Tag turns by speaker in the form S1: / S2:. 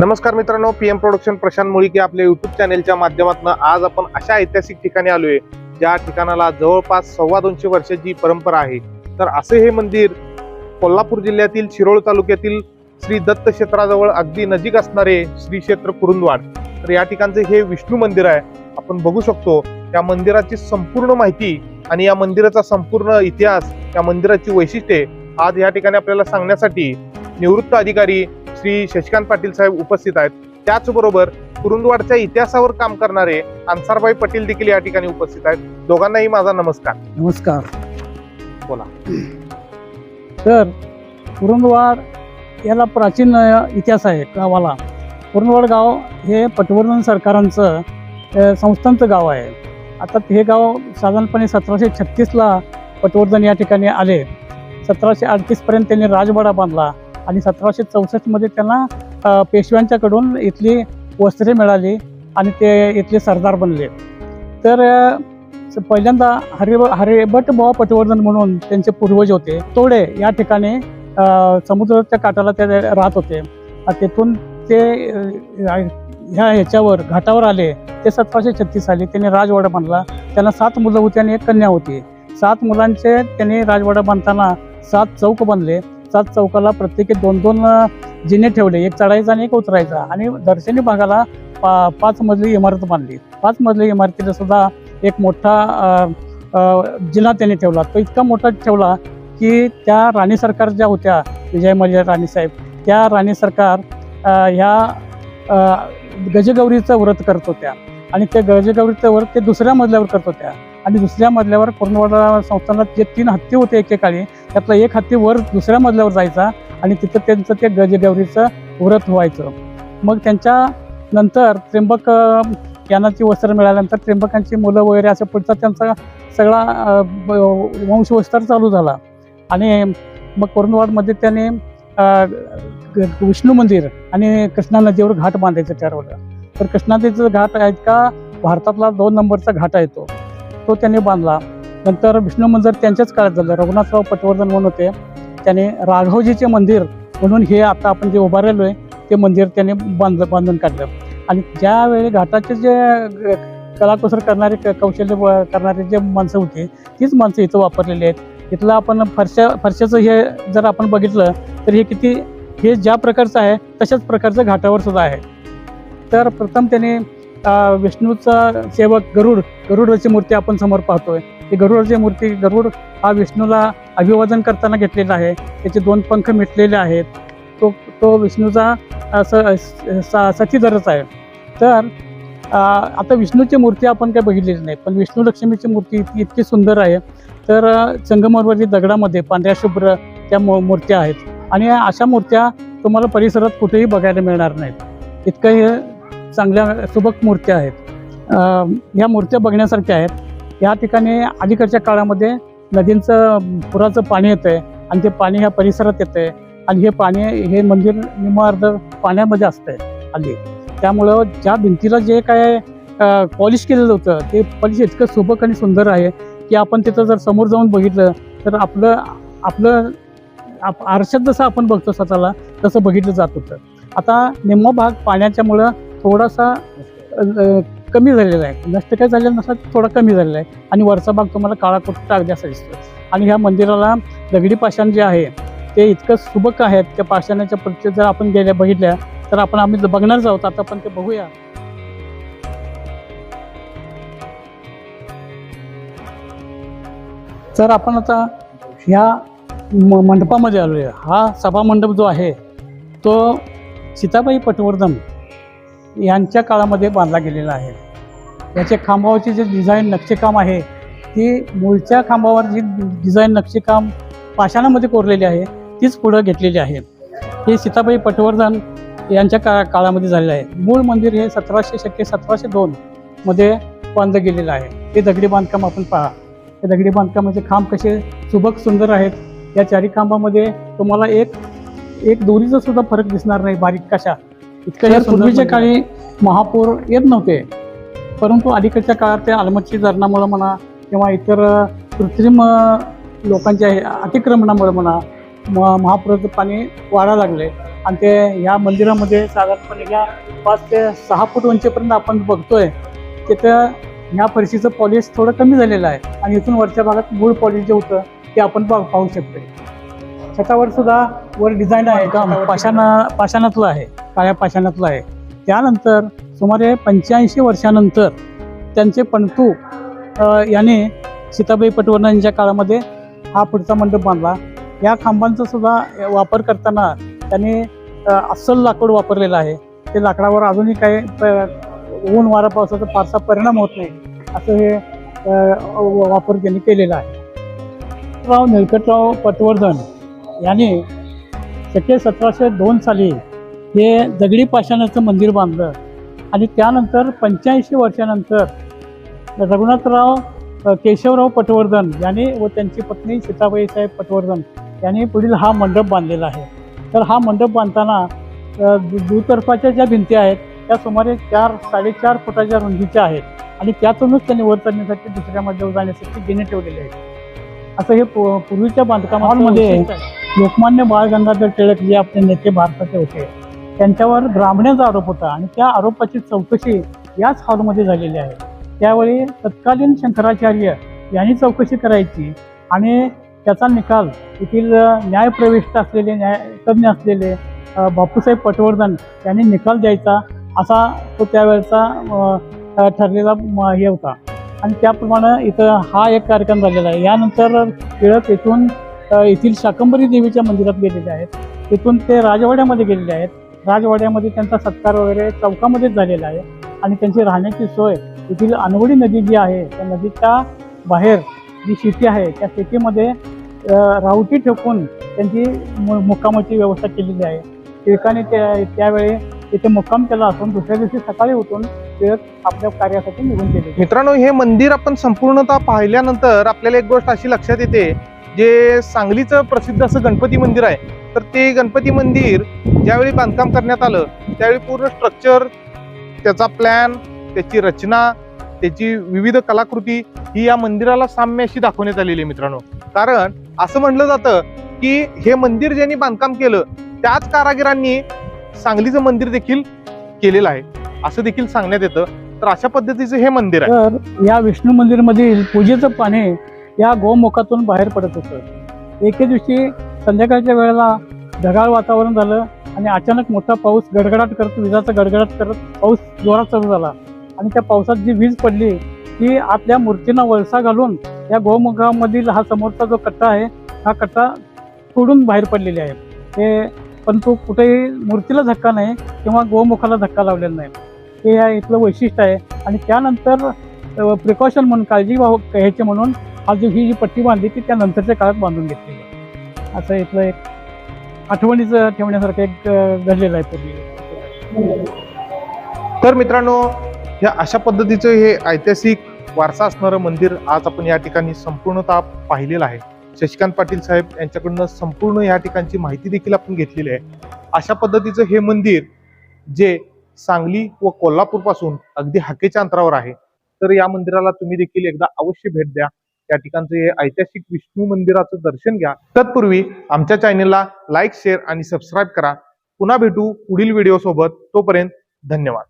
S1: नमस्कार मित्रांनो P M production Prashant Mulike आपल्या युट्यूब चॅनेलच्या माध्यमातून आज आपण अशा ऐतिहासिक ठिकाणी आलोय ज्या ठिकाणाला जवळपास सव्वा दोनशे वर्षाची परंपरा आहे. तर असे हे मंदिर कोल्हापूर जिल्ह्यातील शिरोळ तालुक्यातील श्री दत्त क्षेत्राजवळ अगदी नजीक असणारे श्री क्षेत्र कुरुंदवाड. तर या ठिकाणचे हे विष्णू मंदिर आहे. आपण बघू शकतो या मंदिराची संपूर्ण माहिती आणि या मंदिराचा संपूर्ण इतिहास या मंदिराची वैशिष्ट्ये आज या ठिकाणी आपल्याला सांगण्यासाठी निवृत्त अधिकारी श्री शशिकांत पाटील साहेब उपस्थित आहेत. त्याचबरोबर कुरुंदवाडच्या इतिहासावर काम करणारे अन्सारबाई पटेल देखील या ठिकाणी उपस्थित आहेत. दोघांनाही माझा नमस्कार.
S2: नमस्कार.
S1: बोला.
S2: तर कुरुंदवाड याला प्राचीन इतिहास आहे गावाला. कुरुंदवाड गाव हे पटवर्धन सरकारांचं संस्थांचं गाव आहे. आता हे गाव साधारणपणे सतराशे छत्तीसला पटवर्धन या ठिकाणी आले. सतराशे अडतीसपर्यंत त्यांनी राजवाडा बांधला. आणि सतराशे चौसष्टमध्ये त्यांना पेशव्यांच्याकडून इथली वस्त्रे मिळाली आणि ते इथले सरदार बनले. तर स- पहिल्यांदा हरि हरिभट बुवा पटवर्धन म्हणून त्यांचे पूर्वज होते. तोडे या ठिकाणी समुद्राच्या काठाला ते राहत होते. तेथून ते ह्या ह्याच्यावर घाटावर आले. ते सतराशे छत्तीस साली त्यांनी राजवाडा बांधला. त्यांना सात मुलं होती आणि एक कन्या होती. सात मुलांचे त्यांनी राजवाडा बांधताना सात चौक बांधले सात चौकाला प्रत्येकी दोन दोन जिने ठेवले. एक चढायचा आणि एक उतरायचा. आणि दर्शनी भागाला पा पाच मजली इमारत बांधली. पाच मजली इमारतीला सुद्धा एक मोठा जिल्हा जिना त्यांनी ठेवला. तो इतका मोठा ठेवला की त्या राणी सरकार ज्या होत्या विजय मल्ल्या राणी साहेब त्या राणी सरकार ह्या गजगौरीचं व्रत करत होत्या. आणि त्या गजगौरीचं व्रत ते दुसऱ्या मजल्यावर करत होत्या. आणि दुसऱ्या मजल्यावर पूर्णवाडा संस्थानात जे तीन हत्ती होते एकेकाळी त्यातला एक हत्ती वर दुसऱ्या मजल्यावर जायचा आणि तिथं त्यांचं ते गजगौरीचं व्रत व्हायचं. मग त्यांच्या नंतर त्र्यंबक यानाची वस्त्र मिळाल्यानंतर त्र्यंबकांची मुलं वगैरे असं पुढचा त्यांचा सगळा वंशवस्तर वंशविस्तार चालू झाला. आणि मग कोरणवाडमध्ये त्याने विष्णू मंदिर आणि कृष्णा नदीवर घाट बांधायचं ठरवलं. तर कृष्णा नदीचा घाट आहेत का? भारतातला दोन नंबरचा घाट आहे तो. तो त्यांनी बांधला. नंतर विष्णू मंदिर त्यांच्याच काळात झालं. रघुनाथराव पटवर्धन म्हणून होते. त्याने राघवजीचे मंदिर म्हणून हे आता आपण जे उभारलेलो आहे ते मंदिर त्याने बांध बांधून काढलं. आणि ज्यावेळी घाटाचे जे कलाकुसर करणारे क- कौशल्य करणारे जे माणसं होती तीच माणसं इथं वापरलेली आहेत. इथलं आपण फरशा फरशाचं हे जर आपण बघितलं तर हे किती हे ज्या प्रकारचं आहे तशाच प्रकारचं घाटावर सुद्धा आहे. तर प्रथम त्याने विष्णूचा सेवक गरुड गरुडाची मूर्ती आपण समोर पाहतोय. ही गरुडाची मूर्ती गरुड हा विष्णूला अभिवादन करताना घेतलेला आहे. त्याचे दोन पंख मिटलेले आहेत. तो तो विष्णूचा असं स- आहे. तर आता विष्णूची मूर्ती आपण काही बघितलेली नाही पण विष्णू लक्ष्मीची मूर्ती इतकी इतकी सुंदर आहे. तर अं, संगमरवरी दगडामध्ये पांढऱ्या शुभ्र त्या मू- मूर्त्या आहेत. आणि अशा मूर्त्या तुम्हाला परिसरात कुठेही बघायला मिळणार नाहीत. इतकं हे चांगल्या सुबक मूर्त्या आहेत. ह्या मूर्त्या बघण्यासारख्या आहेत. या ठिकाणी अलीकडच्या काळामध्ये नदींचं पुराचं पाणी येतं आहे आणि ते पाणी ह्या परिसरात येतं आहे आणि हे पाणी हे मंदिर निमार्ध पाण्यामध्ये असतंय हल्ली त्यामुळं ज्या भिंतीला जे काय पॉलिश केलेलं होतं ते पॉलिश इतकं सुबक आणि सुंदर आहे की आपण तिथं जर समोर जाऊन बघितलं तर आपलं आपलं आप आरशात जसं आपण बघतो स्वतःला तसं बघितलं जात होतं. आता निम्मा भाग पाण्याच्यामुळं थोडासा कमी झालेला आहे. नष्ट काय झालेला नसा थोडा कमी झालेला आहे. आणि वरचा भाग तुम्हाला काळा कुठं अगदी असा दिसतो आणि ह्या मंदिराला दगडी पाषाण जे आहे ते इतकं सुबक आहेत त्या पाषाणाच्या पद्धतीत जर आपण गेल्या बघितल्या तर आपण आम्ही बघणारच आहोत आता आपण ते बघूया. तर आपण आता ह्या म मंडपामध्ये आलो आहे हा सभा मंडप जो आहे तो सीताबाई पटवर्धन यांच्या काळामध्ये बांधला गेलेला आहे. याचे खांबावरची जे डिझाईन नक्षीकाम आहे ती मूळच्या खांबावर जी डिझाईन नक्षीकाम पाषाणामध्ये कोरलेली आहे तीच पुढं घेतलेली आहे. हे सीताबाई पटवर्धन यांच्या का काळामध्ये झालेलं आहे. मूळ मंदिर हे सतराशे शक्य सतराशे दोनमध्ये बांधलं गेलेलं आहे. हे दगडी बांधकाम आपण पहा. हे दगडी बांधकामाचे खांब कसे सुबक सुंदर आहेत. या चारी खांबामध्ये तुम्हाला एक एक दोरीचा सुद्धा फरक दिसणार नाही बारीक कशा. इतकं पूर्वीच्या काळी महापूर येत नव्हते. परंतु अलीकडच्या काळात त्या अलमटची धरणामुळं म्हणा किंवा इतर कृत्रिम लोकांच्या अतिक्रमणामुळे म्हणा म- महापुराचं पाणी वाढायला लागले. आणि ते ह्या मंदिरामध्ये साधारणपणे ह्या पाच ते सहा फूट उंचीपर्यंत आपण बघतोय तिथं ह्या फरशीचं पॉलिश थोडं कमी झालेलं आहे. आणि इथून वरच्या भागात मूळ पॉलिश जे होतं ते आपण पाहू शकतोय. छतावर सुद्धा वर डिझाईन आहे. का पाषाणा पाषाणातलं आहे. काळ्या पाषाणातलं आहे. त्यानंतर सुमारे पंच्याऐंशी वर्षानंतर त्यांचे पणतू याने सीताबाई पटवर्धन यांच्या काळामध्ये हा पुढचा मंडप बांधला. या खांबांचा सुद्धा वापर करताना त्यांनी अस्सल लाकूड वापरलेलं आहे. ते लाकडावर अजूनही काही ऊन वारा पावसाचा फारसा परिणाम होत नाही. असं हे वापर त्यांनी केलेला आहे. राव निळकंठराव पटवर्धन. यांनी शके सतराशे दोन साली हे दगडी पाषाणाचं मंदिर बांधलं. आणि त्यानंतर पंच्याऐंशी वर्षानंतर रघुनाथराव केशवराव पटवर्धन यांनी व त्यांची पत्नी सीताबाई साहेब पटवर्धन यांनी पुढील हा मंडप बांधलेला आहे. तर हा मंडप बांधताना दुतर्फाच्या ज्या भिंती आहेत त्या सुमारे चार साडेचार फुटाच्या रुंदीच्या आहेत. आणि त्यातूनच त्यांनी वर चढण्यासाठी दुसऱ्या मजल्यावर जाण्यासाठी गिने ठेवलेले आहेत. असं हे पू- पूर्वीच्या बांधकामामध्ये लोकमान्य बाळ गंगाधर टिळक जे आपले नेते भारताचे होते त्यांच्यावर ब्राह्मणाचा आरोप होता आणि त्या आरोपाची चौकशी याच हॉलमध्ये झालेली आहे. त्यावेळी तत्कालीन शंकराचार्य यांनी चौकशी करायची आणि त्याचा निकाल येथील न्यायप्रविष्ट असलेले न्याय तज्ज्ञ असलेले बापूसाहेब पटवर्धन यांनी निकाल द्यायचा असा तो त्यावेळेचा ठरलेला हे होता. आणि त्याप्रमाणे इथं हा एक कार्यक्रम झालेला आहे. यानंतर टिळक इथून येथील शाकंबरी देवीच्या मंदिरात गेलेले आहेत. तिथून ते राजवाड्यामध्ये गेलेले आहेत. राजवाड्यामध्ये त्यांचा सत्कार वगैरे चौकामध्येच झालेला आहे. आणि त्यांची राहण्याची सोय येथील अनवडी नदी जी आहे त्या नदीच्या बाहेर जी शेती आहे त्या शेतीमध्ये राहुटी रावटी ठोकून त्यांची मु- मुक्कामाची व्यवस्था केलेली आहे. टिळकाने त्या त्यावेळी इथे मुक्काम केला असून दुसऱ्या दिवशी सकाळी उठून टिळक आपल्या कार्यासाठी निघून गेले.
S1: मित्रांनो हे मंदिर आपण संपूर्णतः पाहिल्यानंतर आपल्याला एक गोष्ट अशी लक्षात येते जे सांगलीचं प्रसिद्ध असं गणपती मंदिर आहे तर ते गणपती मंदिर ज्यावेळी बांधकाम करण्यात आलं त्यावेळी पूर्ण स्ट्रक्चर त्याचा प्लॅन त्याची रचना त्याची विविध कलाकृती ही या मंदिराला साम्य अशी दाखवण्यात आलेली आहे मित्रांनो. कारण असं म्हटलं जातं की हे मंदिर ज्यांनी बांधकाम केलं त्याच कारागिरांनी सांगलीचं मंदिर देखील केलेलं आहे. असं देखील सांगण्यात येतं. तर अशा पद्धतीचं हे मंदिर आहे.
S2: तर या विष्णू मंदिरमधील पूजेचं पाणी या गोमुखातून बाहेर पडत होतं. एके दिवशी संध्याकाळच्या वेळेला ढगाळ वातावरण झालं आणि अचानक मोठा पाऊस गडगडाट करत विजाचा गडगडाट करत पाऊस जोरात चालू झाला. आणि त्या पावसात जी वीज पडली ती आतल्या मूर्तींना वळसा घालून या गोमुखामधील हा समोरचा जो कट्टा आहे हा कट्टा फोडून बाहेर पडलेले आहे. ते परंतु कुठेही मूर्तीला धक्का नाही किंवा गोमुखाला धक्का लावलेला नाही. हे या इथलं वैशिष्ट्य आहे. आणि त्यानंतर प्रिकॉशन म्हणून काळजी वाहू घ्यायची म्हणून हा जो ही जी पट्टी बांधली ती त्या नंतरच्या काळात बांधून घेतली आहे असं इथलं एक आठवणीचं ठेवण्यासारखं एक घडलेलं आहे पूर्वी.
S1: तर मित्रांनो ह्या अशा पद्धतीचं हे ऐतिहासिक वारसा असणारं मंदिर आज आपण या ठिकाणी संपूर्णतः पाहिलेलं आहे. शशिकांत पाटील साहेब यांच्याकडनं संपूर्ण या ठिकाणची माहिती देखील आपण घेतलेली आहे. अशा पद्धतीचं हे मंदिर जे सांगली व कोल्हापूरपासून अगदी हाकेच्या अंतरावर आहे. तर या मंदिराला तुम्ही देखील एकदा अवश्य भेट द्या. या ठिकाणचं हे ऐतिहासिक विष्णू मंदिराचं दर्शन घ्या. तत्पूर्वी आमच्या चॅनेलला लाईक शेअर आणि सबस्क्राईब करा. पुन्हा भेटू पुढील व्हिडिओ सोबत. तोपर्यंत धन्यवाद.